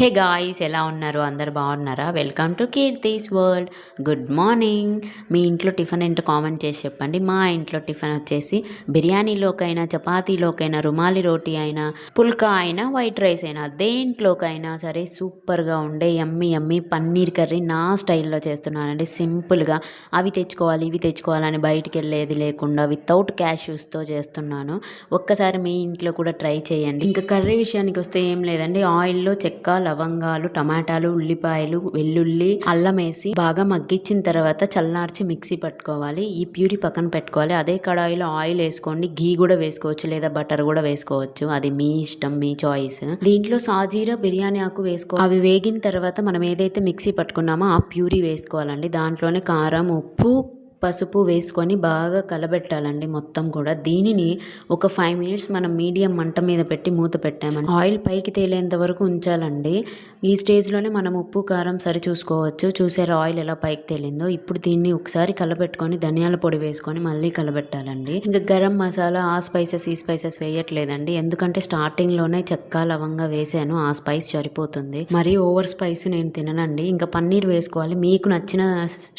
Hey guys ఎలా ఉన్నారు? అందరు బాగున్నారా? Welcome to Keerthi's world. Good morning. మీ ఇంట్లో టిఫిన్ ఏంటో కామెంట్ చేసి చెప్పండి. మా ఇంట్లో టిఫిన్ వచ్చేసి బిర్యానీలోకైనా చపాతీలోకైనా రుమాలి రోటీ అయినా పుల్కా అయినా వైట్ రైస్ అయినా దేంట్లోకైనా సరే సూపర్గా ఉండే ఎమ్మి ఎమ్మి పన్నీర్ కర్రీ నా స్టైల్లో చేస్తున్నానండి. సింపుల్గా అవి తెచ్చుకోవాలి ఇవి తెచ్చుకోవాలని బయటికి వెళ్ళేది లేకుండా వితౌట్ క్యాష్యూస్తో చేస్తున్నాను. ఒక్కసారి మీ ఇంట్లో కూడా ట్రై చేయండి. ఇంకా కర్రీ విషయానికి వస్తే ఏం లేదండి. ఆయిల్లో చెక్క లవంగాలు టమాటాలు ఉల్లిపాయలు వెల్లుల్లి అల్లం వేసి బాగా మగ్గించిన తర్వాత చల్లార్చి మిక్సీ పట్టుకోవాలి. ఈ ప్యూరీ పక్కన పెట్టుకోవాలి. అదే కడాయిలో ఆయిల్ వేసుకోండి. గీ కూడా వేసుకోవచ్చు లేదా బటర్ కూడా వేసుకోవచ్చు. అది మీ ఇష్టం మీ చాయిస్. దీంట్లో సాజీరా బిర్యానీ ఆకు వేసుకో. అవి వేగిన తర్వాత మనం ఏదైతే మిక్సీ పట్టుకున్నామో ఆ ప్యూరీ వేసుకోవాలండి. దాంట్లోనే కారం ఉప్పు పసుపు వేసుకొని బాగా కలబెట్టాలండి మొత్తం కూడా. దీనిని ఒక ఫైవ్ మినిట్స్ మనం మీడియం మంట మీద పెట్టి మూత పెట్టామండి. ఆయిల్ పైకి తేలేంత వరకు ఉంచాలండి. ఈ స్టేజ్లోనే మనం ఉప్పు కారం సరి చూసుకోవచ్చు. చూసారు ఆయిల్ ఎలా పైకి తేలిందో? ఇప్పుడు దీన్ని ఒకసారి కలబెట్టుకొని ధనియాల పొడి వేసుకొని మళ్ళీ కలబెట్టాలండి. ఇంకా గరం మసాలా ఆ స్పైసెస్ ఈ స్పైసెస్ వేయట్లేదండి. ఎందుకంటే స్టార్టింగ్లోనే చెక్క లవంగా వేసాను. ఆ స్పైస్ సరిపోతుంది. మరి ఓవర్ స్పైస్ నేను తిననండి. ఇంకా పన్నీర్ వేసుకోవాలి. మీకు నచ్చిన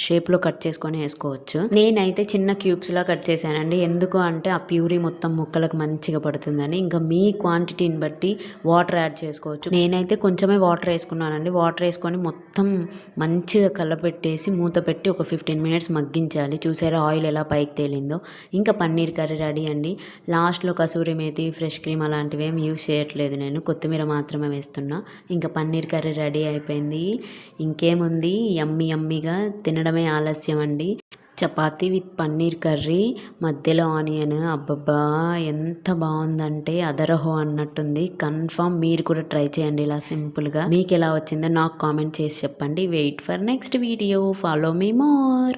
షేప్లో కట్ చేసుకొని వేసుకోవచ్చు. చేసుకోవచ్చు నేనైతే చిన్న క్యూబ్స్లా కట్ చేశానండి. ఎందుకు అంటే ఆ ప్యూరీ మొత్తం ముక్కలకు మంచిగా పడుతుందని. ఇంకా మీ క్వాంటిటీని బట్టి వాటర్ యాడ్ చేసుకోవచ్చు. నేనైతే కొంచెమే వాటర్ వేసుకున్నానండి. వాటర్ వేసుకొని మొత్తం మంచిగా కలపెట్టేసి మూత పెట్టి ఒక ఫిఫ్టీన్ మినిట్స్ మగ్గించాలి. చూసారా ఆయిల్ ఎలా పైకి తేలిందో. ఇంకా పన్నీర్ కర్రీ రెడీ అండి. లాస్ట్లో కసూరి మేతి ఫ్రెష్ క్రీమ్ అలాంటివి ఏం యూజ్ చేయట్లేదు నేను. కొత్తిమీర మాత్రమే వేస్తున్నా. ఇంకా పన్నీర్ కర్రీ రెడీ అయిపోయింది. ఇంకేముంది? యమ్మీ యమ్మీగా తినడమే ఆలస్యం అండి. చపాతీ విత్ పన్నీర్ కర్రీ మధ్యలో ఆనియన్. అబ్బబ్బా ఎంత బాగుందంటే అదరహో అన్నట్టుంది. కన్ఫామ్ మీరు కూడా ట్రై చేయండి ఇలా సింపుల్గా. మీకు ఎలా వచ్చిందో నాకు కామెంట్ చేసి చెప్పండి. Wait for next video. Follow me more.